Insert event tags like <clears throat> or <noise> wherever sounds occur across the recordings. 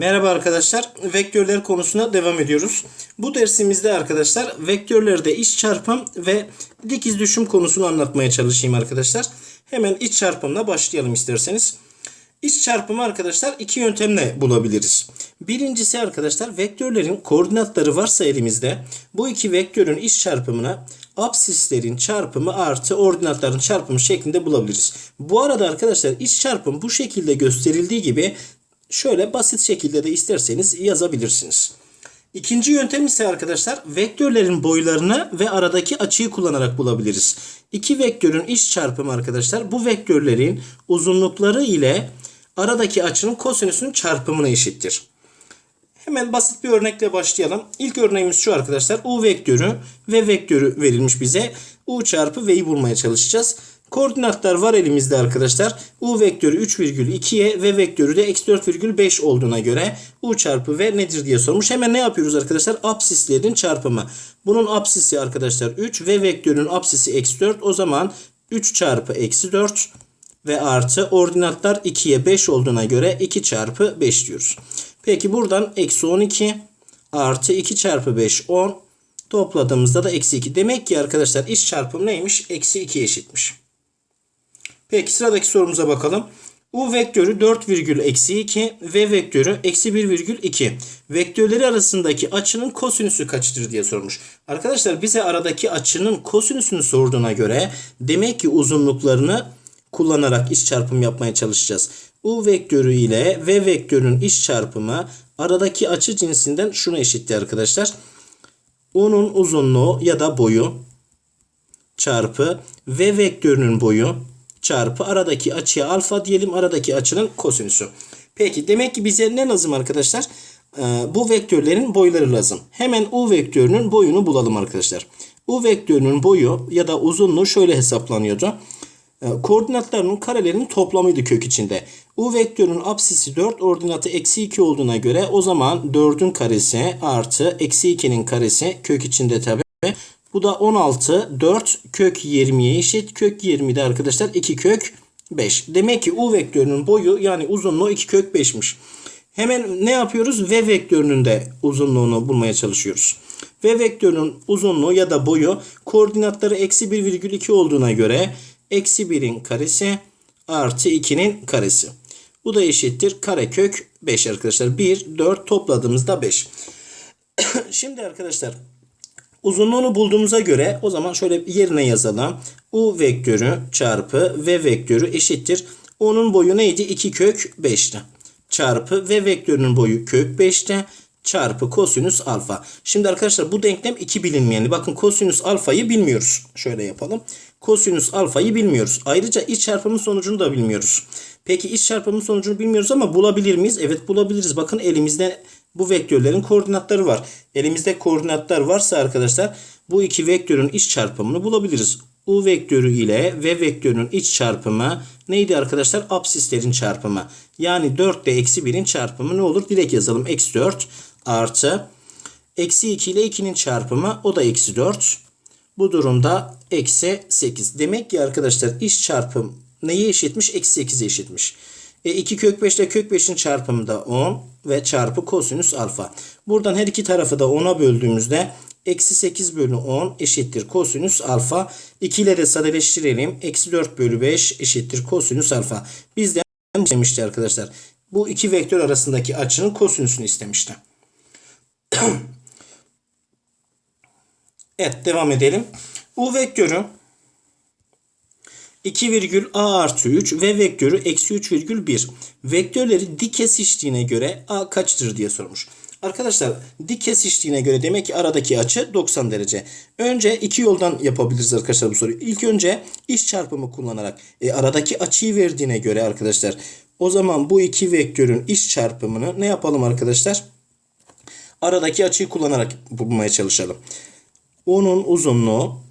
Merhaba arkadaşlar. Vektörler konusuna devam ediyoruz. Bu dersimizde arkadaşlar vektörlerde iç çarpım ve dikiz düşüm konusunu anlatmaya çalışayım arkadaşlar. Hemen iç çarpımla başlayalım isterseniz. İç çarpımı arkadaşlar iki yöntemle bulabiliriz. Birincisi arkadaşlar vektörlerin koordinatları varsa elimizde bu iki vektörün iç çarpımına absislerin çarpımı artı ordinatların çarpımı şeklinde bulabiliriz. Bu arada arkadaşlar iç çarpım bu şekilde gösterildiği gibi şöyle basit şekilde de isterseniz yazabilirsiniz. İkinci yöntem ise arkadaşlar vektörlerin boylarını ve aradaki açıyı kullanarak bulabiliriz. İki vektörün iç çarpımı arkadaşlar bu vektörlerin uzunlukları ile aradaki açının kosinüsünün çarpımına eşittir. Hemen basit bir örnekle başlayalım. İlk örneğimiz şu arkadaşlar. U vektörü ve vektörü verilmiş bize. U çarpı V'yi bulmaya çalışacağız. Koordinatlar var elimizde arkadaşlar. U vektörü 3,2'ye ve vektörü de eksi 4,5 olduğuna göre U çarpı V nedir diye sormuş. Hemen ne yapıyoruz arkadaşlar? Apsislerin çarpımı. Bunun apsisi arkadaşlar 3 ve vektörün apsisi eksi 4. O zaman 3 çarpı eksi 4 ve artı ordinatlar 2'ye 5 olduğuna göre 2 çarpı 5 diyoruz. Peki buradan eksi 12 artı 2 çarpı 5 10 topladığımızda da eksi 2. Demek ki arkadaşlar iç çarpım neymiş? Eksi 2 eşitmiş. Peki sıradaki sorumuza bakalım. U vektörü 4 virgül eksi 2 V vektörü eksi 1 virgül 2. Vektörleri arasındaki açının kosinüsü kaçtır diye sormuş. Arkadaşlar bize aradaki açının kosinüsünü sorduğuna göre demek ki uzunluklarını kullanarak iç çarpım yapmaya çalışacağız. U vektörü ile V vektörünün iç çarpımı aradaki açı cinsinden şuna eşitti arkadaşlar. U'nun uzunluğu ya da boyu çarpı V vektörünün boyu çarpı aradaki açıya alfa diyelim aradaki açının kosinüsü. Peki demek ki bize ne lazım arkadaşlar? Ee, bu vektörlerin boyları lazım. Hemen U vektörünün boyunu bulalım arkadaşlar. U vektörünün boyu ya da uzunluğu şöyle hesaplanıyordu. Ee, koordinatlarının karelerinin toplamıydı kök içinde. U vektörünün apsisi 4 ordinatı eksi 2 olduğuna göre o zaman 4'ün karesi artı eksi 2'nin karesi kök içinde tabi. Bu da 16 4 kök 20'ye eşit. Kök 20'de arkadaşlar 2 kök 5. Demek ki U vektörünün boyu yani uzunluğu 2 kök 5'miş. Hemen ne yapıyoruz? V vektörünün de uzunluğunu bulmaya çalışıyoruz. V vektörünün uzunluğu ya da boyu koordinatları eksi 1,2 olduğuna göre eksi 1'in karesi artı 2'nin karesi. Bu da eşittir karekök 5 arkadaşlar. 1, 4 topladığımızda 5. <coughs> Şimdi arkadaşlar uzunluğunu bulduğumuza göre o zaman şöyle yerine yazalım. U vektörü çarpı V vektörü eşittir. Onun boyu neydi? 2 kök 5'ti. Çarpı V vektörünün boyu kök 5'ti. Çarpı kosinüs alfa. Şimdi arkadaşlar bu denklem iki bilinmeyeni. Bakın kosinüs alfayı bilmiyoruz. Şöyle yapalım. Kosinüs alfayı bilmiyoruz. Ayrıca iç çarpımın sonucunu da bilmiyoruz. Peki iç çarpımın sonucunu bilmiyoruz ama bulabilir miyiz? Evet bulabiliriz. Bakın elimizde bu vektörlerin koordinatları var. Elimizde koordinatlar varsa arkadaşlar bu iki vektörün iç çarpımını bulabiliriz. U vektörü ile V vektörünün iç çarpımı neydi arkadaşlar? Absislerin çarpımı. Yani 4 ile eksi 1'in çarpımı ne olur? Direkt yazalım. Eksi 4 artı eksi 2 ile 2'nin çarpımı o da eksi 4. Bu durumda eksi 8. Demek ki arkadaşlar iç çarpım neye eşitmiş? Eksi 8'e eşitmiş. E 2 kök 5 ile kök 5'in çarpımı da 10 ve çarpı kosinüs alfa. Buradan her iki tarafı da 10'a böldüğümüzde eksi 8 bölü 10 eşittir kosinüs alfa. 2 ile de sadeleştirelim. Eksi 4 bölü 5 eşittir kosinüs alfa. Bizden istemişti arkadaşlar. Bu iki vektör arasındaki açının kosinüsünü istemişti. <clears throat> evet devam edelim. U vektörü 2 virgül a artı 3 ve vektörü eksi 3 virgül 1. Vektörleri dik kesiştiğine göre a kaçtır diye sormuş. Arkadaşlar dik kesiştiğine göre demek ki aradaki açı 90 derece. Önce iki yoldan yapabiliriz arkadaşlar bu soruyu. İlk önce iç çarpımı kullanarak e, aradaki açıyı verdiğine göre arkadaşlar o zaman bu iki vektörün iç çarpımını ne yapalım arkadaşlar? Aradaki açıyı kullanarak bulmaya çalışalım. Onun uzunluğu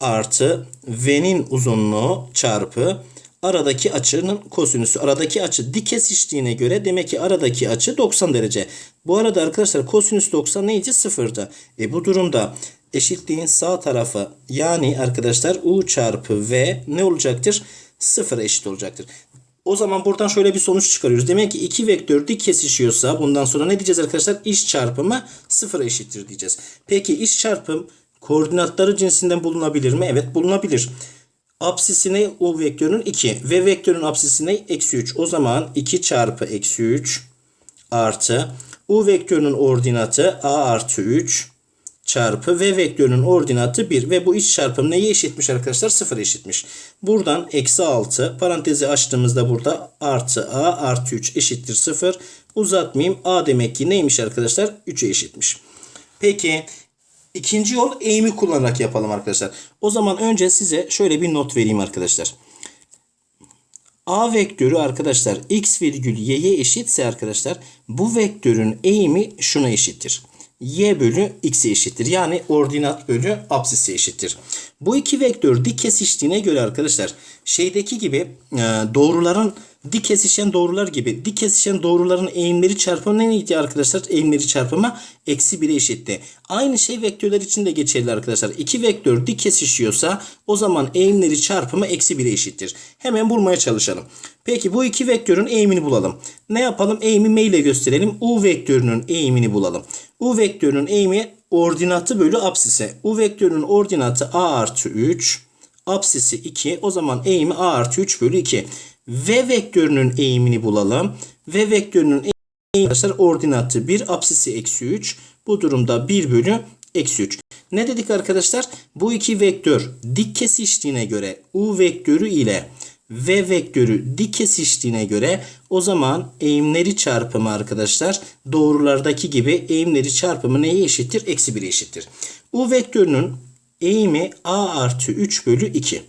artı V'nin uzunluğu çarpı aradaki açının kosinüsü. Aradaki açı dik kesiştiğine göre demek ki aradaki açı 90 derece. Bu arada arkadaşlar kosinüs 90 neydi? Sıfırdı. E bu durumda eşitliğin sağ tarafı yani arkadaşlar U çarpı V ne olacaktır? Sıfır eşit olacaktır. O zaman buradan şöyle bir sonuç çıkarıyoruz. Demek ki iki vektör dik kesişiyorsa bundan sonra ne diyeceğiz arkadaşlar? İş çarpımı sıfıra eşittir diyeceğiz. Peki iş çarpım koordinatları cinsinden bulunabilir mi? Evet bulunabilir. Apsisi ne? U vektörünün 2. Ve vektörün apsisi ne? Eksi 3. O zaman 2 çarpı eksi 3 artı U vektörünün ordinatı A artı 3 çarpı V vektörünün ordinatı 1 ve bu iç çarpım neye eşitmiş arkadaşlar? 0 eşitmiş. Buradan eksi 6 parantezi açtığımızda burada artı A artı 3 eşittir 0. Uzatmayayım. A demek ki neymiş arkadaşlar? 3'e eşitmiş. Peki ikinci yol eğimi kullanarak yapalım arkadaşlar. O zaman önce size şöyle bir not vereyim arkadaşlar. A vektörü arkadaşlar x virgül y'ye eşitse arkadaşlar bu vektörün eğimi şuna eşittir. y bölü x'e eşittir. Yani ordinat bölü apsise eşittir. Bu iki vektör dik kesiştiğine göre arkadaşlar şeydeki gibi e, doğruların dik kesişen doğrular gibi dik kesişen doğruların eğimleri çarpımı neydi arkadaşlar? Eğimleri çarpımı eksi 1'e eşitti. Aynı şey vektörler için de geçerli arkadaşlar. İki vektör dik kesişiyorsa o zaman eğimleri çarpımı eksi 1'e eşittir. Hemen bulmaya çalışalım. Peki bu iki vektörün eğimini bulalım. Ne yapalım? Eğimi m ile gösterelim. U vektörünün eğimini bulalım. U vektörünün eğimi ordinatı bölü apsise. U vektörünün ordinatı a artı 3. Apsisi 2. O zaman eğimi a artı 3 bölü 2. V vektörünün eğimini bulalım. V vektörünün eğimi arkadaşlar ordinatı 1. Apsisi eksi 3. Bu durumda 1 bölü eksi 3. Ne dedik arkadaşlar? Bu iki vektör dik kesiştiğine göre U vektörü ile V vektörü dik kesiştiğine göre o zaman eğimleri çarpımı arkadaşlar doğrulardaki gibi eğimleri çarpımı neye eşittir? Eksi 1'e eşittir. U vektörünün eğimi A artı 3 bölü 2.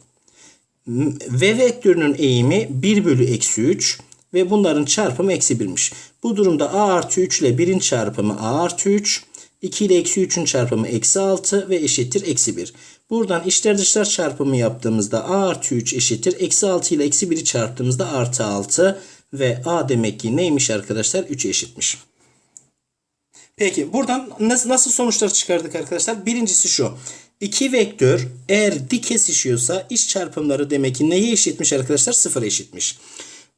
V vektörünün eğimi 1 bölü eksi 3 ve bunların çarpımı eksi 1'miş. Bu durumda A artı 3 ile 1'in çarpımı A artı 3. 2 ile eksi 3'ün çarpımı eksi 6 ve eşittir eksi 1. Buradan içler dışlar çarpımı yaptığımızda A artı 3 eşittir. Eksi 6 ile eksi 1'i çarptığımızda artı 6 ve A demek ki neymiş arkadaşlar? 3'e eşitmiş. Peki buradan nasıl, nasıl sonuçlar çıkardık arkadaşlar? Birincisi şu. İki vektör eğer dik kesişiyorsa iç çarpımları demek ki neye eşitmiş arkadaşlar? Sıfıra eşitmiş.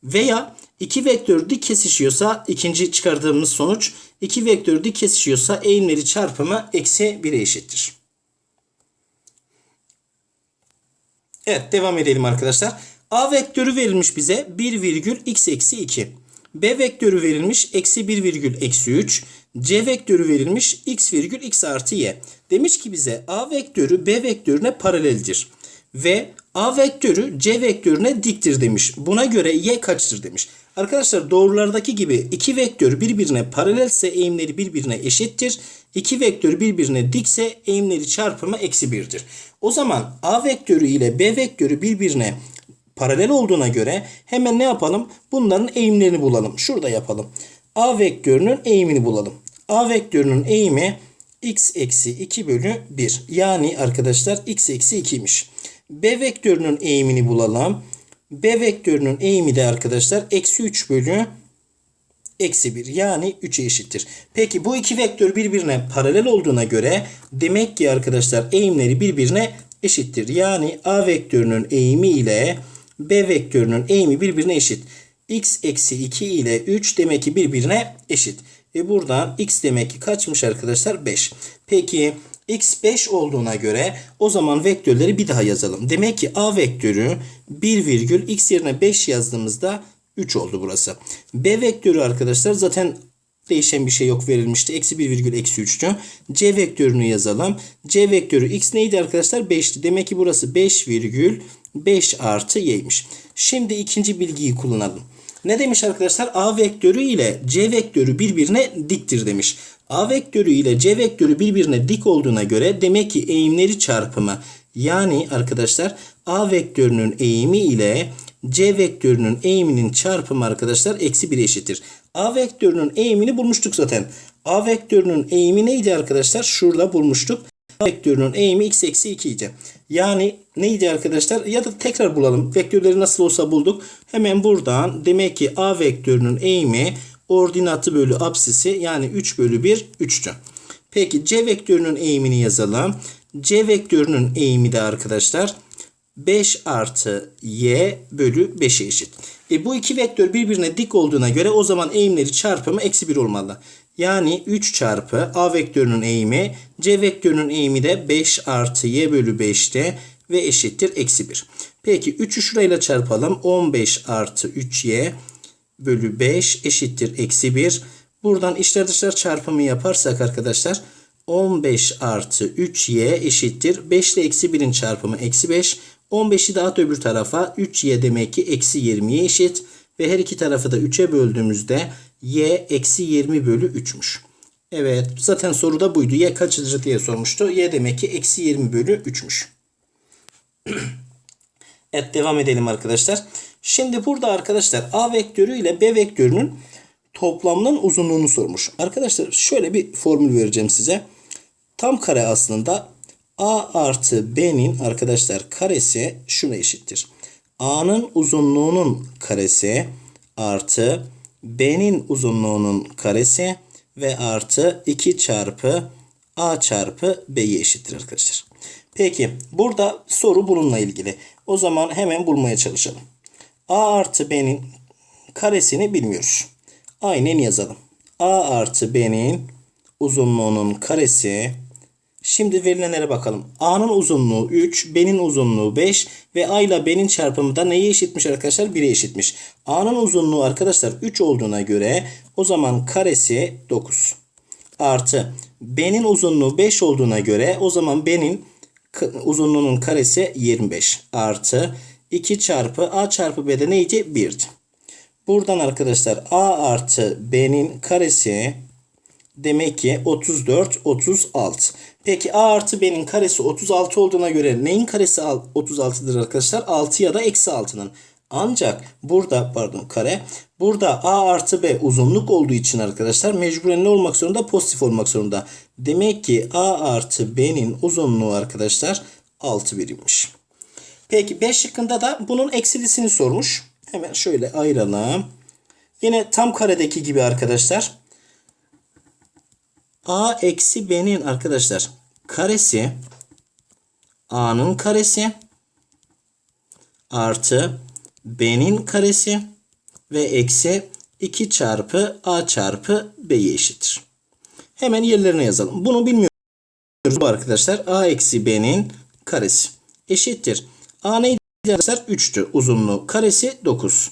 Veya iki vektör dik kesişiyorsa ikinci çıkardığımız sonuç iki vektör dik kesişiyorsa eğimleri çarpımı eksi 1'e eşittir. Evet devam edelim arkadaşlar. A vektörü verilmiş bize 1 virgül x eksi 2. B vektörü verilmiş eksi 1 virgül eksi 3. C vektörü verilmiş x virgül x artı y. Demiş ki bize A vektörü B vektörüne paraleldir. Ve A vektörü C vektörüne diktir demiş. Buna göre y kaçtır demiş. Arkadaşlar doğrulardaki gibi iki vektör birbirine paralelse eğimleri birbirine eşittir. İki vektör birbirine dikse eğimleri çarpımı eksi 1'dir. O zaman A vektörü ile B vektörü birbirine paralel olduğuna göre hemen ne yapalım? Bunların eğimlerini bulalım. Şurada yapalım. A vektörünün eğimini bulalım. A vektörünün eğimi x eksi 2 bölü 1. Yani arkadaşlar x eksi 2'ymiş. B vektörünün eğimini bulalım. B vektörünün eğimi de arkadaşlar eksi 3 bölü eksi 1 yani 3'e eşittir. Peki bu iki vektör birbirine paralel olduğuna göre demek ki arkadaşlar eğimleri birbirine eşittir. Yani A vektörünün eğimi ile B vektörünün eğimi birbirine eşit. x eksi 2 ile 3 demek ki birbirine eşit. E buradan x demek ki kaçmış arkadaşlar? 5. Peki x 5 olduğuna göre o zaman vektörleri bir daha yazalım. Demek ki a vektörü 1 virgül x yerine 5 yazdığımızda 3 oldu burası. B vektörü arkadaşlar zaten değişen bir şey yok verilmişti. Eksi 1 virgül eksi 3'tü. C vektörünü yazalım. C vektörü x neydi arkadaşlar? 5'ti. Demek ki burası 5 virgül 5 artı y'ymiş. Şimdi ikinci bilgiyi kullanalım. Ne demiş arkadaşlar? A vektörü ile C vektörü birbirine diktir demiş. A vektörü ile C vektörü birbirine dik olduğuna göre demek ki eğimleri çarpımı yani arkadaşlar A vektörünün eğimi ile C vektörünün eğiminin çarpımı arkadaşlar eksi 1 eşittir. A vektörünün eğimini bulmuştuk zaten. A vektörünün eğimi neydi arkadaşlar? Şurada bulmuştuk. Vektörünün eğimi x eksi 2 idi. Yani neydi arkadaşlar? Ya da tekrar bulalım. Vektörleri nasıl olsa bulduk. Hemen buradan demek ki A vektörünün eğimi ordinatı bölü apsisi yani 3 bölü 1 3'tü. Peki C vektörünün eğimini yazalım. C vektörünün eğimi de arkadaşlar 5 artı y bölü 5'e eşit. E bu iki vektör birbirine dik olduğuna göre o zaman eğimleri çarpımı eksi 1 olmalı. Yani 3 çarpı a vektörünün eğimi c vektörünün eğimi de 5 artı y bölü 5'te ve eşittir eksi 1. Peki 3'ü şurayla çarpalım. 15 artı 3y bölü 5 eşittir eksi 1. Buradan içler dışlar çarpımı yaparsak arkadaşlar 15 artı 3y eşittir. 5 ile eksi 1'in çarpımı eksi 5. 15'i dağıt öbür tarafa 3y demek ki eksi 20'ye eşit. Ve her iki tarafı da 3'e böldüğümüzde y eksi 20 bölü 3'müş. Evet zaten soruda buydu. Y kaçıncı diye sormuştu. Y demek ki eksi 20 bölü 3'müş. <clears throat> Evet devam edelim arkadaşlar. Şimdi burada arkadaşlar A vektörü ile B vektörünün toplamının uzunluğunu sormuş. Arkadaşlar şöyle bir formül vereceğim size. Tam kare aslında A artı B'nin arkadaşlar karesi şuna eşittir. A'nın uzunluğunun karesi artı B'nin uzunluğunun karesi ve artı 2 çarpı A çarpı B'ye eşittir arkadaşlar. Peki burada soru bununla ilgili. O zaman hemen bulmaya çalışalım. A artı B'nin karesini bilmiyoruz. Aynen yazalım. A artı B'nin uzunluğunun karesi. Şimdi verilenlere bakalım. A'nın uzunluğu 3, B'nin uzunluğu 5 ve A ile B'nin çarpımı da neye eşitmiş arkadaşlar? 1'e eşitmiş. A'nın uzunluğu arkadaşlar 3 olduğuna göre o zaman karesi 9. Artı B'nin uzunluğu 5 olduğuna göre o zaman B'nin uzunluğunun karesi 25 artı 2 çarpı A çarpı B'de neydi? 1'di. Buradan arkadaşlar A artı B'nin karesi demek ki 34, 36. Peki A artı B'nin karesi 36 olduğuna göre neyin karesi al- 36'dır arkadaşlar? 6 ya da eksi 6'nın. Ancak burada pardon kare burada A artı B uzunluk olduğu için arkadaşlar mecburen ne olmak zorunda? Pozitif olmak zorunda. Demek ki A artı B'nin uzunluğu arkadaşlar 6 birimmiş. Peki B şıkkında da bunun eksilisini sormuş. Hemen şöyle ayıralım. Yine tam karedeki gibi arkadaşlar. A eksi B'nin arkadaşlar karesi A'nın karesi artı B'nin karesi ve eksi 2 çarpı A çarpı B'ye eşittir. Hemen yerlerine yazalım. Bunu bilmiyoruz bu arkadaşlar. A eksi B'nin karesi eşittir. A neydi arkadaşlar? 3'tü uzunluğu. Karesi 9.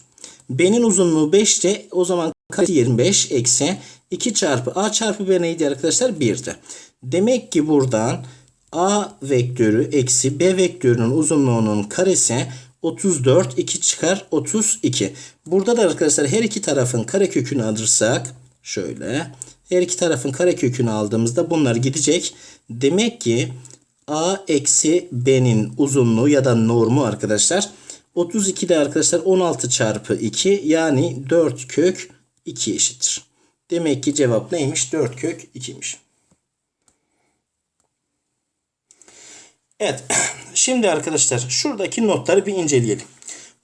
B'nin uzunluğu 5'ti. O zaman karesi 25 eksi 2 çarpı A çarpı B neydi arkadaşlar? 1'di. Demek ki buradan A vektörü eksi B vektörünün uzunluğunun karesi 34 2 çıkar 32. Burada da arkadaşlar her iki tarafın karekökünü alırsak şöyle her iki tarafın karekökünü aldığımızda bunlar gidecek. Demek ki A eksi B'nin uzunluğu ya da normu arkadaşlar 32 de arkadaşlar 16 çarpı 2 yani 4 kök 2 eşittir. Demek ki cevap neymiş? 4 kök 2'ymiş. Evet. <clears throat> Şimdi arkadaşlar şuradaki notları bir inceleyelim.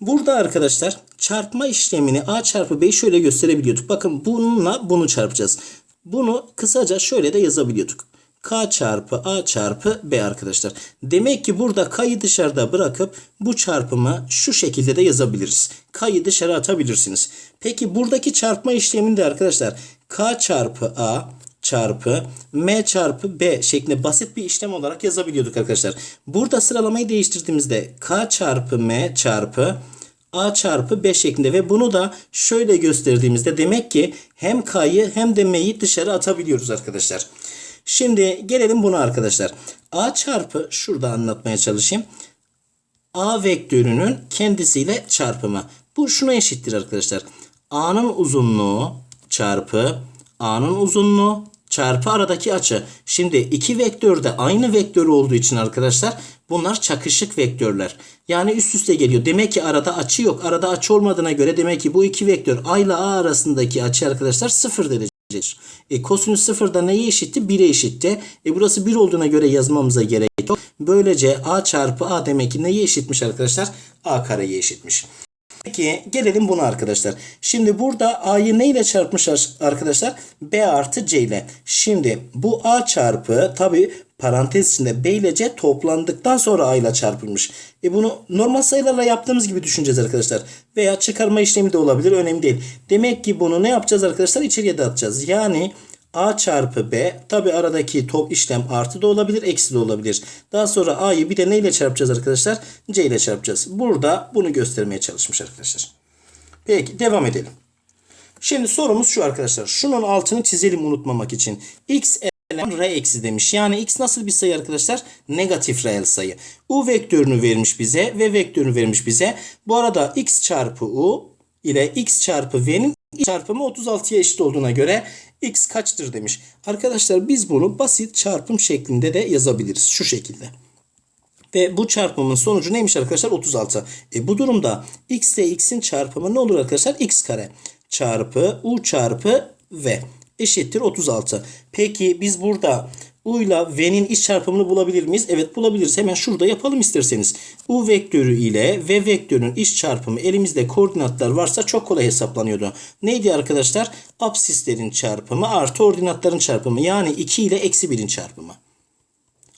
Burada arkadaşlar çarpma işlemini A çarpı B'yi şöyle gösterebiliyorduk. Bakın bununla bunu çarpacağız. Bunu kısaca şöyle de yazabiliyorduk. K çarpı A çarpı B arkadaşlar. Demek ki burada K'yı dışarıda bırakıp bu çarpımı şu şekilde de yazabiliriz. K'yı dışarı atabilirsiniz. Peki buradaki çarpma işleminde arkadaşlar K çarpı A çarpı M çarpı B şeklinde basit bir işlem olarak yazabiliyorduk arkadaşlar. Burada sıralamayı değiştirdiğimizde K çarpı M çarpı A çarpı B şeklinde ve bunu da şöyle gösterdiğimizde demek ki hem K'yı hem de M'yi dışarı atabiliyoruz arkadaşlar. Şimdi gelelim buna arkadaşlar. A çarpı şurada anlatmaya çalışayım. A vektörünün kendisiyle çarpımı. Bu şuna eşittir arkadaşlar. A'nın uzunluğu çarpı A'nın uzunluğu çarpı aradaki açı. Şimdi iki vektör de aynı vektör olduğu için arkadaşlar bunlar çakışık vektörler. Yani üst üste geliyor. Demek ki arada açı yok. Arada açı olmadığına göre demek ki bu iki vektör A ile A arasındaki açı arkadaşlar sıfır derecedir. E, kosinüs sıfırda neye eşitti? 1'e eşitti. E, burası 1 olduğuna göre yazmamıza gerek yok. Böylece A çarpı A demek ki neye eşitmiş arkadaşlar? A kareye eşitmiş. Peki gelelim buna arkadaşlar. Şimdi burada A'yı ne ile çarpmış arkadaşlar? B artı C ile. Şimdi bu A çarpı tabi parantez içinde B ile C toplandıktan sonra A ile çarpılmış. E bunu normal sayılarla yaptığımız gibi düşüneceğiz arkadaşlar. Veya çıkarma işlemi de olabilir. Önemli değil. Demek ki bunu ne yapacağız arkadaşlar? İçeriye dağıtacağız. Yani A çarpı B tabi aradaki top işlem artı da olabilir eksi de olabilir. Daha sonra A'yı bir de neyle çarpacağız arkadaşlar? C ile çarpacağız. Burada bunu göstermeye çalışmış arkadaşlar. Peki devam edelim. Şimdi sorumuz şu arkadaşlar. Şunun altını çizelim unutmamak için. X eleman R eksi demiş. Yani X nasıl bir sayı arkadaşlar? Negatif reel sayı. U vektörünü vermiş bize ve vektörünü vermiş bize. Bu arada X çarpı U ile X çarpı V'nin çarpımı 36'ya eşit olduğuna göre X kaçtır demiş. Arkadaşlar biz bunu basit çarpım şeklinde de yazabiliriz. Şu şekilde. Ve bu çarpımın sonucu neymiş arkadaşlar? 36. E bu durumda x ile x'in çarpımı ne olur arkadaşlar? x kare çarpı u çarpı v eşittir 36. Peki biz burada u ile v'nin iç çarpımını bulabilir miyiz? Evet bulabiliriz. Hemen şurada yapalım isterseniz. u vektörü ile v vektörünün iç çarpımı elimizde koordinatlar varsa çok kolay hesaplanıyordu. Neydi arkadaşlar? Absislerin çarpımı artı ordinatların çarpımı. Yani 2 ile eksi 1'in çarpımı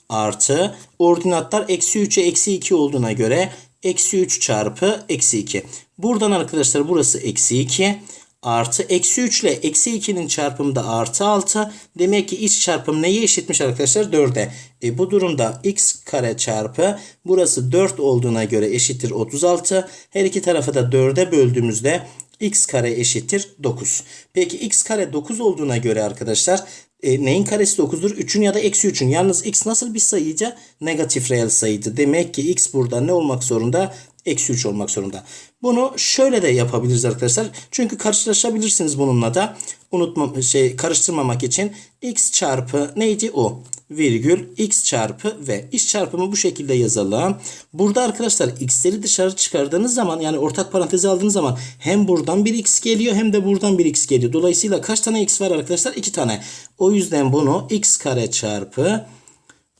artı ordinatlar eksi 3'e eksi 2 olduğuna göre eksi 3 çarpı eksi 2. Buradan arkadaşlar burası eksi 2 artı eksi 3 ile eksi 2'nin çarpımı da artı 6. Demek ki iç çarpım neye eşitmiş arkadaşlar? 4'e. E bu durumda x kare çarpı burası 4 olduğuna göre eşittir 36. Her iki tarafı da 4'e böldüğümüzde x kare eşittir 9. Peki x kare 9 olduğuna göre arkadaşlar e, neyin karesi 9'dur? 3'ün ya da eksi 3'ün. Yalnız x nasıl bir sayıydı? Negatif reel sayıydı. Demek ki x burada ne olmak zorunda? Eksi 3 olmak zorunda. Bunu şöyle de yapabiliriz arkadaşlar. Çünkü karşılaşabilirsiniz bununla da. Unutma, şey, karıştırmamak için x çarpı neydi o? Virgül x çarpı v. İç çarpımı bu şekilde yazalım. Burada arkadaşlar x'leri dışarı çıkardığınız zaman yani ortak parantezi aldığınız zaman hem buradan bir x geliyor hem de buradan bir x geliyor. Dolayısıyla kaç tane x var arkadaşlar? 2 tane. O yüzden bunu x kare çarpı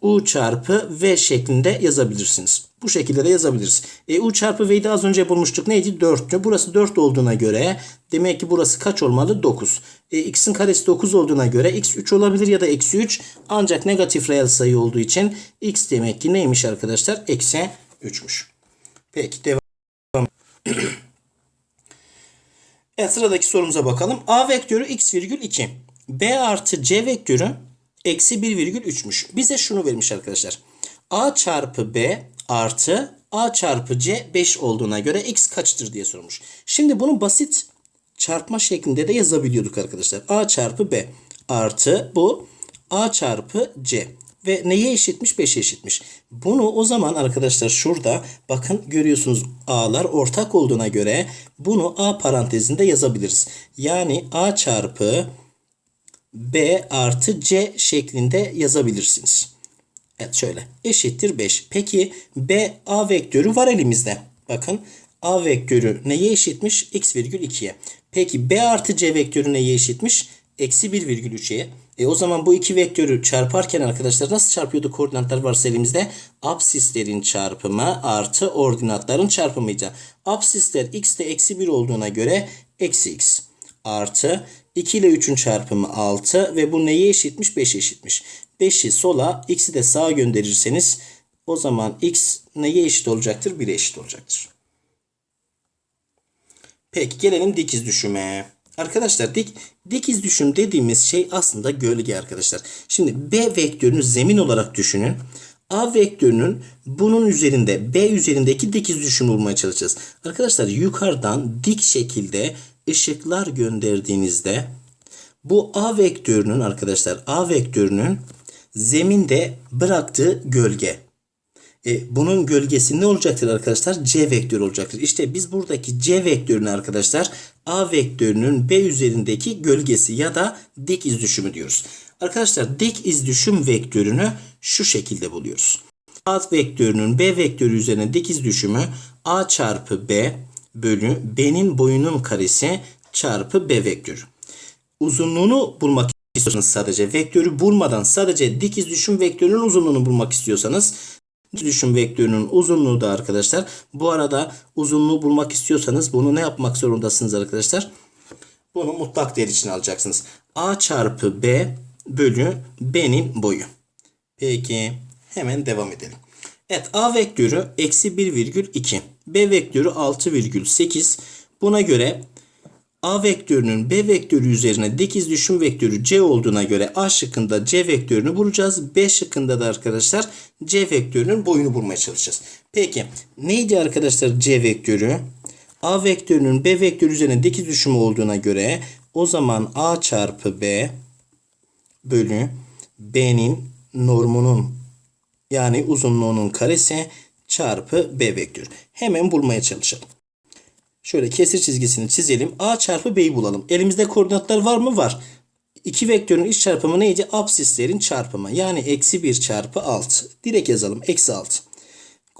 u çarpı v şeklinde yazabilirsiniz. Bu şekilde de yazabiliriz. E, u çarpı v'yi de az önce bulmuştuk. Neydi? 4'tü. Burası 4 olduğuna göre demek ki burası kaç olmalı? 9. E, x'in karesi 9 olduğuna göre x 3 olabilir ya da eksi 3. Ancak negatif reel sayı olduğu için x demek ki neymiş arkadaşlar? Eksi 3'müş. Peki devam. <clears throat> evet sıradaki sorumuza bakalım. A vektörü x virgül 2. B artı C vektörü eksi 1 virgül 3'müş. Bize şunu vermiş arkadaşlar. A çarpı B artı A çarpı C 5 olduğuna göre x kaçtır diye sormuş. Şimdi bunu basit çarpma şeklinde de yazabiliyorduk arkadaşlar. A çarpı B artı bu A çarpı C. Ve neye eşitmiş? 5'e eşitmiş. Bunu o zaman arkadaşlar şurada bakın görüyorsunuz A'lar ortak olduğuna göre bunu A parantezinde yazabiliriz. Yani A çarpı B artı C şeklinde yazabilirsiniz. Evet şöyle eşittir 5. Peki B A vektörü var elimizde. Bakın A vektörü neye eşitmiş? X virgül 2'ye. Peki B artı C vektörü neye eşitmiş? Eksi 1 virgül 3'e. E o zaman bu iki vektörü çarparken arkadaşlar nasıl çarpıyordu koordinatlar varsa elimizde? Absislerin çarpımı artı ordinatların çarpımıydı. Absisler x ile eksi 1 olduğuna göre eksi x artı 2 ile 3'ün çarpımı 6 ve bu neye eşitmiş? 5'e eşitmiş. 5'i sola x'i de sağa gönderirseniz o zaman x neye eşit olacaktır? 1'e eşit olacaktır. Peki gelelim dikiz düşüme. Arkadaşlar dik dikiz düşüm dediğimiz şey aslında gölge arkadaşlar. Şimdi B vektörünü zemin olarak düşünün. A vektörünün bunun üzerinde B üzerindeki dikiz düşüm bulmaya çalışacağız. Arkadaşlar yukarıdan dik şekilde ışıklar gönderdiğinizde bu A vektörünün arkadaşlar A vektörünün zeminde bıraktığı gölge. E, bunun gölgesi ne olacaktır arkadaşlar? C vektörü olacaktır. İşte biz buradaki C vektörünü arkadaşlar A vektörünün B üzerindeki gölgesi ya da dik iz düşümü diyoruz. Arkadaşlar dik iz düşüm vektörünü şu şekilde buluyoruz. A vektörünün B vektörü üzerine dik iz düşümü A çarpı B bölü B'nin boyunun karesi çarpı B vektörü. Uzunluğunu bulmak istiyorsanız sadece vektörü bulmadan sadece dik iz düşüm vektörünün uzunluğunu bulmak istiyorsanız dik düşüm vektörünün uzunluğu da arkadaşlar bu arada uzunluğu bulmak istiyorsanız bunu ne yapmak zorundasınız arkadaşlar? Bunu mutlak değer için alacaksınız. A çarpı B bölü B'nin boyu. Peki hemen devam edelim. Evet A vektörü eksi 1,2. B vektörü 6,8. Buna göre A vektörünün B vektörü üzerine dikiz düşüm vektörü C olduğuna göre A şıkkında C vektörünü bulacağız. B şıkkında da arkadaşlar C vektörünün boyunu bulmaya çalışacağız. Peki neydi arkadaşlar C vektörü? A vektörünün B vektörü üzerine dikiz düşümü olduğuna göre o zaman A çarpı B bölü B'nin normunun yani uzunluğunun karesi çarpı B vektörü. Hemen bulmaya çalışalım. Şöyle kesir çizgisini çizelim. A çarpı B'yi bulalım. Elimizde koordinatlar var mı? Var. İki vektörün iç çarpımı neydi? Absislerin çarpımı. Yani eksi 1 çarpı 6. Direkt yazalım. Eksi 6.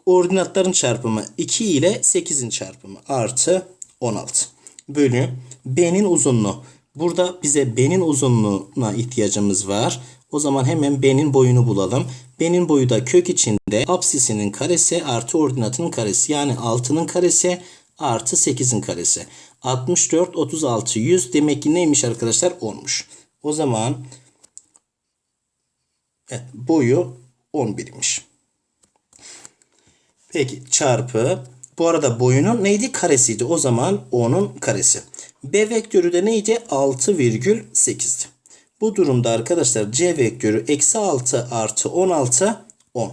Ordinatların çarpımı 2 ile 8'in çarpımı artı 16. Bölü B'nin uzunluğu. Burada bize B'nin uzunluğuna ihtiyacımız var. O zaman hemen B'nin boyunu bulalım. B'nin boyu da kök içinde apsisinin karesi artı ordinatının karesi. Yani 6'nın karesi artı 8'in karesi. 64, 36, 100 demek ki neymiş arkadaşlar? 10'muş. O zaman evet, boyu 11'miş. Peki çarpı bu arada boyunun neydi? Karesiydi. O zaman 10'un karesi. B vektörü de neydi? 6,8'di. Bu durumda arkadaşlar C vektörü eksi 6 artı 16 10.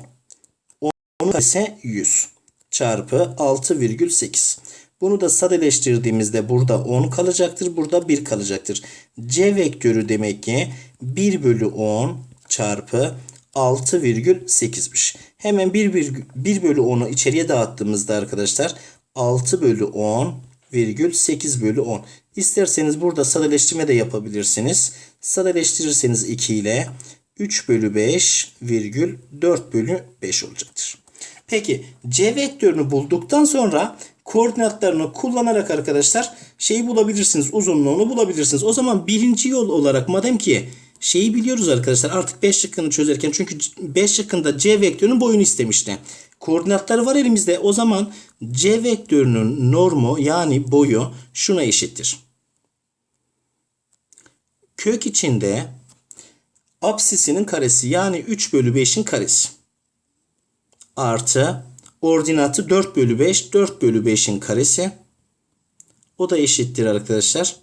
10'un karesi 100 çarpı 6,8. Bunu da sadeleştirdiğimizde burada 10 kalacaktır. Burada 1 kalacaktır. C vektörü demek ki 1 bölü 10 çarpı 6,8'miş. Hemen 1, 1 bölü 10'u içeriye dağıttığımızda arkadaşlar 6 bölü 10 virgül 8 bölü 10. İsterseniz burada sadeleştirme de yapabilirsiniz. Sadeleştirirseniz 2 ile 3 bölü 5 virgül 4 bölü 5 olacaktır. Peki C vektörünü bulduktan sonra koordinatlarını kullanarak arkadaşlar şeyi bulabilirsiniz. Uzunluğunu bulabilirsiniz. O zaman birinci yol olarak madem ki şeyi biliyoruz arkadaşlar artık 5 şıkkını çözerken çünkü 5 şıkkında C vektörünün boyunu istemişti. Koordinatları var elimizde. O zaman C vektörünün normu yani boyu şuna eşittir. Kök içinde apsisinin karesi yani 3 bölü 5'in karesi. Artı ordinatı 4 bölü 5 4 bölü 5'in karesi. O da eşittir arkadaşlar.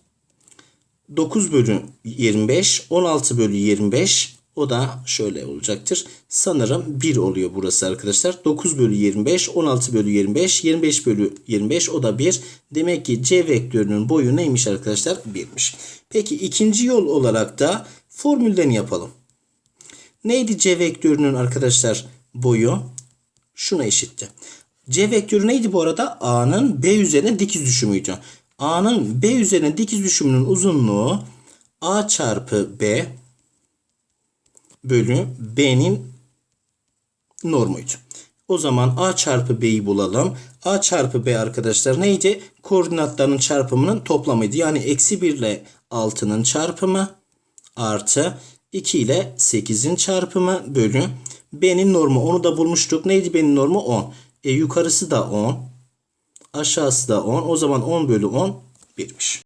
9 bölü 25 16 bölü 25 o da şöyle olacaktır. Sanırım 1 oluyor burası arkadaşlar. 9 bölü 25 16 bölü 25 25 bölü 25 o da 1. Demek ki C vektörünün boyu neymiş arkadaşlar? 1'miş. Peki ikinci yol olarak da formülden yapalım. Neydi C vektörünün arkadaşlar boyu? Şuna eşitti. C vektörü neydi bu arada? A'nın B üzerine dikiz düşümüydü. A'nın B üzerine dikiz düşümünün uzunluğu A çarpı B bölü B'nin normuydu. O zaman A çarpı B'yi bulalım. A çarpı B arkadaşlar neydi? Koordinatlarının çarpımının toplamıydı. Yani eksi 1 ile 6'nın çarpımı artı 2 ile 8'in çarpımı bölü B'nin normu. Onu da bulmuştuk. Neydi B'nin normu? 10. E yukarısı da 10. Aşağısı da 10. O zaman 10 bölü 10 1'miş.